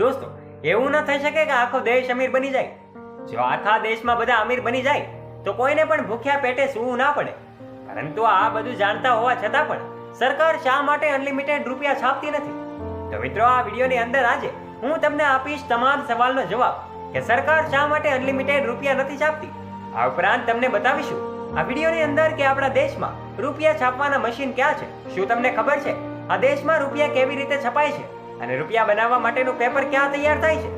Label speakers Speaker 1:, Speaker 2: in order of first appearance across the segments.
Speaker 1: દોસ્તો, એવું ન થઈ શકે કે આખો દેશ અમીર બની જાય. જો આખા દેશમાં બધા અમીર બની જાય, તો કોઈને પણ ભૂખ્યા પેટે સૂવું ના પડે. પરંતુ આ બધું જાણતા હોવા છતાં પણ સરકાર શા માટે અનલિમિટેડ રૂપિયા છાપતી નથી? તો મિત્રો, આ વિડીયોની અંદર આજે હું તમને આપીશ તમામ સવાલનો જવાબ કે સરકાર શા માટે અનલિમિટેડ રૂપિયા નથી છાપતી? આ ઉપરાંત તમને બતાવીશું, આ વિડીયોની અંદર કે આપણા દેશમાં રૂપિયા છાપવાના મશીન ક્યાં છે? શું તમને ખબર છે? આ દેશમાં રૂપિયા કેવી રીતે છપાય છે? અને રૂપિયા બનાવવા માટેનું પેપર ક્યાં તૈયાર થાય છે?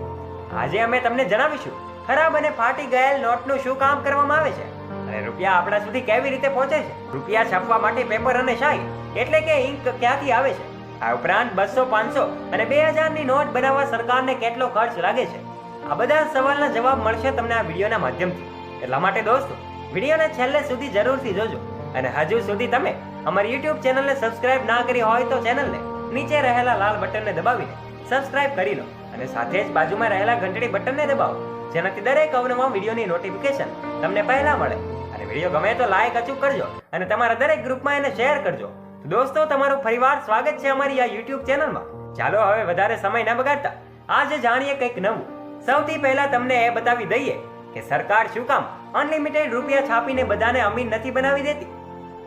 Speaker 1: આજે અમે તમને જણાવીશું, ખરાબ અને ફાટી ગયેલ નોટનું શું કામ કરવામાં આવે છે? અને રૂપિયા આપણા સુધી કેવી રીતે પહોંચે છે? રૂપિયા છાપવા માટે પેપર અને શાહી એટલે કે ઇંક ક્યાંથી આવે છે? આ ઉપરાંત બસો, પાંચસો અને બે હજારની નોટ બનાવવા સરકારને કેટલો ખર્ચ લાગે છે? આ બધા સવાલના જવાબ મળશે તમને આ વિડીયોના માધ્યમથી. એટલા માટે દોસ્તો, વિડીયોને છેલ્લે સુધી જરૂરથી જોજો. અને હજુ સુધી તમે અમારી યુટ્યુબ ચેનલને સબસ્ક્રાઇબ ના કરી હોય તો ચેનલને નીચે રહેલા લાલ બટનને દબાવીને સબસ્ક્રાઇબ કરી લો અને સાથે જ બાજુમાં રહેલા ઘંટડી બટનને દબાવો, જેનાથી દરેક અવનવા વિડીયોની નોટિફિકેશન તમને પહેલા મળે. અને વીડિયો ગમે તો લાઈક અચૂક કરજો અને તમારા દરેક ગ્રુપમાં એને શેર કરજો. તો દોસ્તો, તમારું ફરીવાર સ્વાગત છે અમારી આ યુટ્યુબ ચેનલમાં ચાલો હવે વધારે સમય ન બગાડતા, આજે જાણીએ કંઈક નવું. સૌથી પહેલા તમને એ બતાવી દઈએ કે સરકાર શું કામ અનલિમિટેડ રૂપિયા છાપીને બધાને અમીર નથી બનાવી દેતી.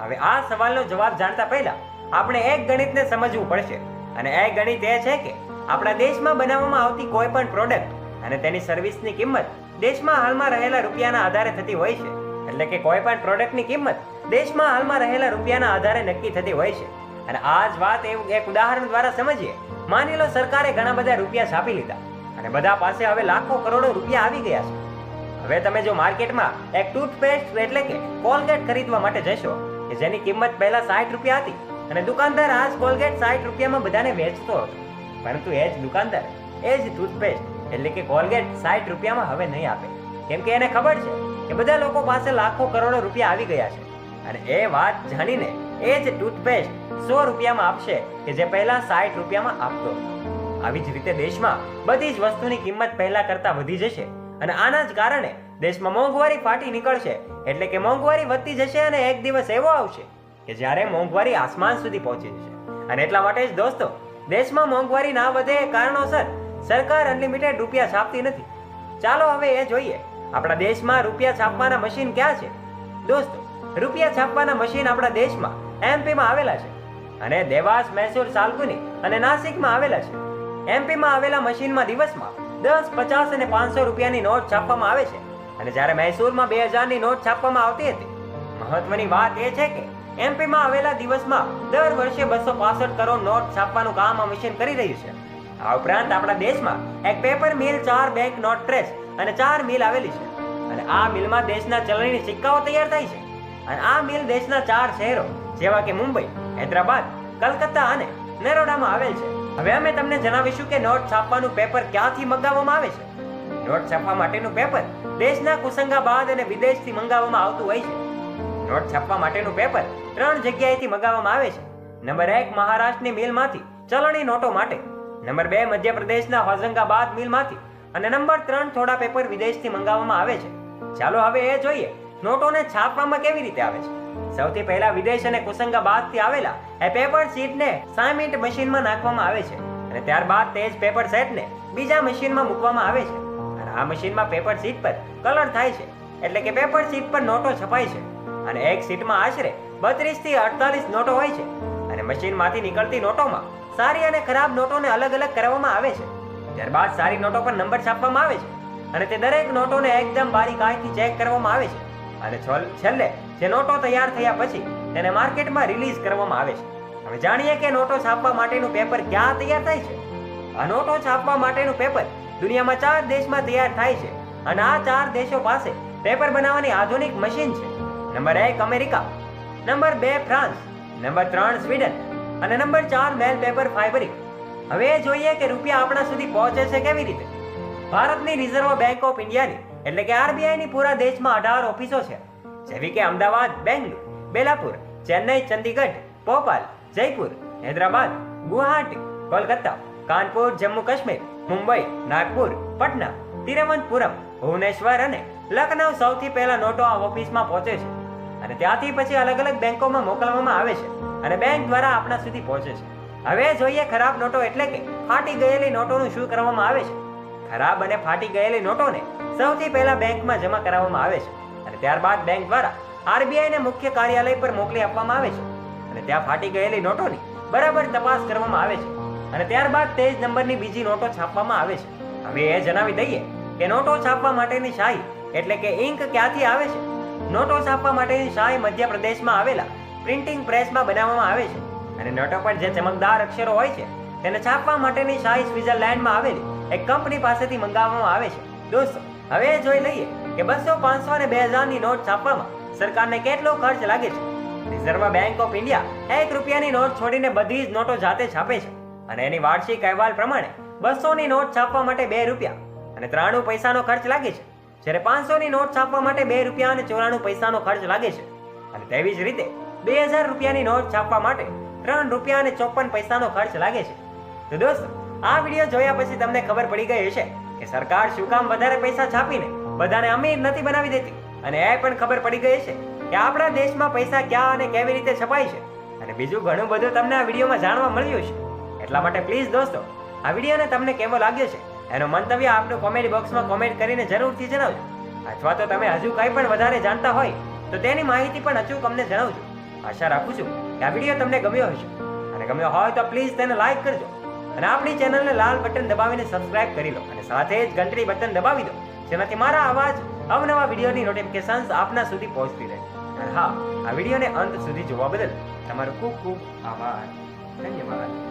Speaker 1: હવે આ સવાલનો જવાબ જાણતા પહેલા આપણે એક ગણિતને સમજવું પડશે. અને એ ગણિત એ છે કે આપણા દેશમાં બનાવવામાં આવતી કોઈ પણ પ્રોડક્ટ અને તેની સર્વિસની કિંમત દેશમાં હાલમાં રહેલા રૂપિયાના આધારે થતી હોય છે. એટલે કે કોઈ પણ પ્રોડક્ટની કિંમત દેશમાં હાલમાં રહેલા રૂપિયાના આધારે નક્કી થતી હોય છે. અને આ જ વાત એવું એક ઉદાહરણ દ્વારા સમજીએ. માની લો સરકારે ઘણા બધા રૂપિયા છાપી લીધા. અને બધા પાસે હવે લાખો કરોડો રૂપિયા આવી ગયા છે. હવે તમે જો માર્કેટમાં એક ટૂથપેસ્ટ એટલે કે કોલગેટ ખરીદવા માટે જશો, કે જેની કિંમત પહેલા સાઠ રૂપિયા હતી અને દુકાનદાર આ કોલગેટ સાઠ રૂપિયામાં બધાને વેચતો હતો. પરંતુ એ જ દુકાનદાર, એ જ ટૂથપેસ્ટ, એટલે કે કોલગેટ સાઠ રૂપિયામાં હવે નહીં આપે. કેમ કે એને ખબર છે કે બધા લોકો પાસે લાખો કરોડો રૂપિયા આવી ગયા છે. અને એ વાત જાણીને એ જ ટૂથપેસ્ટ સો રૂપિયામાં આપશે કે જે પહેલા સાઠ રૂપિયામાં આપતો આવી જ રીતે દેશમાં બધી જ વસ્તુની કિંમત પહેલા કરતા વધી જશે. અને આના જ કારણે દેશમાં મોંઘવારી ફાટી નીકળશે. એટલે કે મોંઘવારી વધતી જશે અને એક દિવસ એવો આવશે કે જ્યારે મોંઘવારી આસમાન સુધી પહોંચી જશે. અને એટલા માટે જ દોસ્તો, દેશમાં મોંઘવારી ના વધે કારણોસર સરકાર અનલિમિટેડ રૂપિયા છાપતી નથી. ચાલો હવે એ જોઈએ, આપણા દેશમાં રૂપિયા છાપવાના મશીન ક્યાં છે? દોસ્તો, રૂપિયા છાપવાના મશીન આપણા દેશમાં એમપીમાં આવેલા છે. અને દેવાસ, મૈસૂર સાલકુની અને નાસિકમાં આવેલા છે. એમપીમાં આવેલા મશીનમાં દિવસમાં દસ, પચાસ અને પાંચસો રૂપિયાની નોટ છાપવામાં આવે છે. અને જ્યારે મૈસૂરમાં બે હજારની નોટ છાપવામાં આવતી હતી, મહત્વની વાત એ છે કે એમપીમાં આવેલા દિવસમાં દર વર્ષે બસો પાસઠ કરોડ નોટ છાપવાનું કામ આ મિશન કરી રહ્યું છે. આ ઉપરાંત આપણા દેશમાં એક પેપર મિલ ચાર બેંક નોટ ટ્રેસ અને ચાર મિલ આવેલી છે. અને આ મિલમાં દેશના ચલણી સિક્કાઓ તૈયાર થાય છે. અને આ મિલ દેશના ચાર શહેરો, જેવા કે મુંબઈ, હૈદરાબાદ, કલકત્તા અને નરોડામાં આવેલ છે. હવે અમે તમને જણાવીશું કે નોટ છાપવાનું પેપર ક્યાંથી મંગાવવામાં આવે છે. નોટ છાપવા માટેનું પેપર દેશના કુસંગાબાદ અને વિદેશથી મંગાવવામાં આવતું હોય છે. નોટ છાપવા માટેનું પેપર ત્રણ જગ્યાએથી મંગાવવામાં આવે છે. નંબર એક, મહારાષ્ટ્રની મિલમાંથી ચલણી નોટો માટે. નંબર બે, મધ્યપ્રદેશના હોઝંગાબાદ મિલમાંથી. અને નંબર ત્રણ, થોડા પેપર વિદેશથી મંગાવવામાં આવે છે. ચાલો હવે એ જોઈએ, નોટોને છાપવામાં કેવી રીતે આવે છે? સૌથી પહેલા વિદેશ અને કુસંગાબાદથી આવેલા એ પેપર શીટને સાયમિન્ટ મશીનમાં નાખવામાં આવે છે. અને ત્યારબાદ તે જ પેપર સેટને બીજા મશીનમાં મૂકવામાં આવે છે. અને આ મશીનમાં પેપર શીટ પર કલર થાય છે. એટલે કે પેપર શીટ પર નોટો છપાય છે. અને એક સીટમાં આશરે બત્રીસથી અડતાલીસ નોટો હોય છે. અને મશીનમાંથી નીકળતી નોટોમાં સારી અને ખરાબ નોટોને અલગ અલગ કરવામાં આવે છે. ત્યારબાદ સારી નોટો પર નંબર છાપવામાં આવે છે. અને તે દરેક નોટોને એકદમ બારીકાઈથી ચેક કરવામાં આવે છે. અને છોલ- છેલ્લે જે નોટો તૈયાર થયા પછી તેને માર્કેટમાં રિલીઝ કરવામાં આવે છે. હવે જાણીએ કે નોટો છાપવા માટેનું પેપર ક્યાં તૈયાર થાય છે? આ નોટો છાપવા માટેનું પેપર દુનિયામાં ચાર દેશમાં તૈયાર થાય છે. અને આ ચાર દેશો પાસે પેપર બનાવવાની આધુનિક મશીન છે. નંબર એક અમેરિકા નંબર બે ફ્રાન્સ નંબર ત્રણ સ્વીડન અને નંબર ચાર મેલ પેપર ફાઇબરિક હવે જોઈએ કે રૂપિયા આપણા સુધી પહોંચે છે કેવી રીતે? ભારતની રિઝર્વ બેંક ઓફ ઇન્ડિયાની એટલે કે આરબીઆઈની પૂરા દેશમાં અઢાર ઓફિસો છે. જેવી કે અમદાવાદ, બેંગલુરુ, બેલાપુર, ચેન્નઈ, ચંદીગઢ, ભોપાલ, જયપુર, હૈદરાબાદ, ગુવાહાટી, કોલકાતા, કાનપુર, જમ્મુ કાશ્મીર, મુંબઈ, નાગપુર, પટના, તિરુવનંતપુરમ, ભુવનેશ્વર અને લખનઉ સૌથી પહેલા નોટો આ ઓફિસમાં પહોંચે છે. અને ત્યાંથી પછી અલગ અલગ બેંકોમાં મોકલવામાં આવે છે અને બેંક દ્વારા આપણા સુધી પહોંચે છે. હવે જોઈએ ખરાબ નોટો એટલે કે ફાટી ગયેલી નોટોનું શું કરવામાં આવે છે. ખરાબ અને ફાટી ગયેલી નોટોને સૌથી પહેલા બેંકમાં જમા કરાવવામાં આવે છે અને ત્યારબાદ બેંક દ્વારા આરબીઆઈને મુખ્ય કાર્યાલય પર મોકલી આપવામાં આવે છે. અને ત્યાં ફાટી ગયેલી નોટોની બરાબર તપાસ કરવામાં આવે છે અને ત્યારબાદ તે જ નંબરની બીજી નોટો છાપવામાં આવે છે. હવે એ જણાવી દઈએ કે નોટો છાપવા માટેની શાહી એટલે કે ઇંક ક્યાંથી આવે છે? નોટો છાપવા માટેની શાહી મધ્યપ્રદેશમાં આવેલા પ્રિન્ટિંગ પ્રેસમાં બનાવવામાં આવે છે. અને નોટો પર જે ચમકદાર અક્ષરો હોય છે, તેને છાપવા માટેની શાહી સ્વિટરલેન્ડમાં આવેલી એક કંપની પાસેથી મંગાવવામાં આવે છે. દોસ્તો, હવે જોઈ લઈએ કે બસો પાંચસો અને બે હજારની નોટ છાપવામાં સરકારને કેટલો ખર્ચ લાગે છે. રિઝર્વ બેંક ઓફ ઇન્ડિયા એક રૂપિયાની નોટ છોડીને બધી જ નોટો જાતે છાપે છે. અને એની વાર્ષિક અહેવાલ પ્રમાણે બસોની નોટ છાપવા માટે બે રૂપિયા અને ત્રાણું પૈસાનો ખર્ચ લાગે છે. જ્યારે પાંચસોની નોટ છાપવા માટે બે રૂપિયા અને ચોરાણું પૈસાનો ખર્ચ લાગે છે. અને તેવી જ રીતે બે હજાર રૂપિયાની નોટ છાપવા માટે ત્રણ રૂપિયા અને ચોપન પૈસાનો ખર્ચ લાગે છે. તો દોસ્તો, આ વીડિયો જોયા પછી તમને ખબર પડી ગઈ હશે કે સરકાર શું કામ વધારે પૈસા છાપીને બધાને અમીર નથી બનાવી દેતી. અને એ પણ ખબર પડી ગઈ છે કે આપણા દેશમાં પૈસા ક્યાં અને કેવી રીતે છપાય છે. અને બીજું ઘણું બધું તમને આ વિડીયોમાં જાણવા મળ્યું છે એટલા માટે પ્લીઝ દોસ્તો, આ વિડીયોને તમને કેવો લાગ્યો છે? એનો મંતવ્ય આપનું કોમેન્ટ બોક્સમાં કોમેન્ટ કરીને જરૂરથી જણાવજો. અથવા તો તમે હજુ કંઈ પણ વધારે જાણતા હોય, તો તેની માહિતી પણ અચૂક અમને જણાવજો. આશા રાખું છું કે આ વીડિયો તમને ગમ્યો હશે. અને ગમ્યો હોય તો પ્લીઝ તેને લાઈક કરજો. અને આપણી ચેનલને લાલ બટન દબાવીને સબસ્ક્રાઇબ કરી લો. અને સાથે જ ઘંટડી બટન દબાવી દો, જેનાથી મારા અવાજ અવનવા વિડીયોની નોટિફિકેશન્સ આપના સુધી પહોંચતી રહે. અને હા, આ વિડીયોને અંત સુધી જોવા બદલ તમારો ખૂબ ખૂબ આભાર. ધન્યવાદ.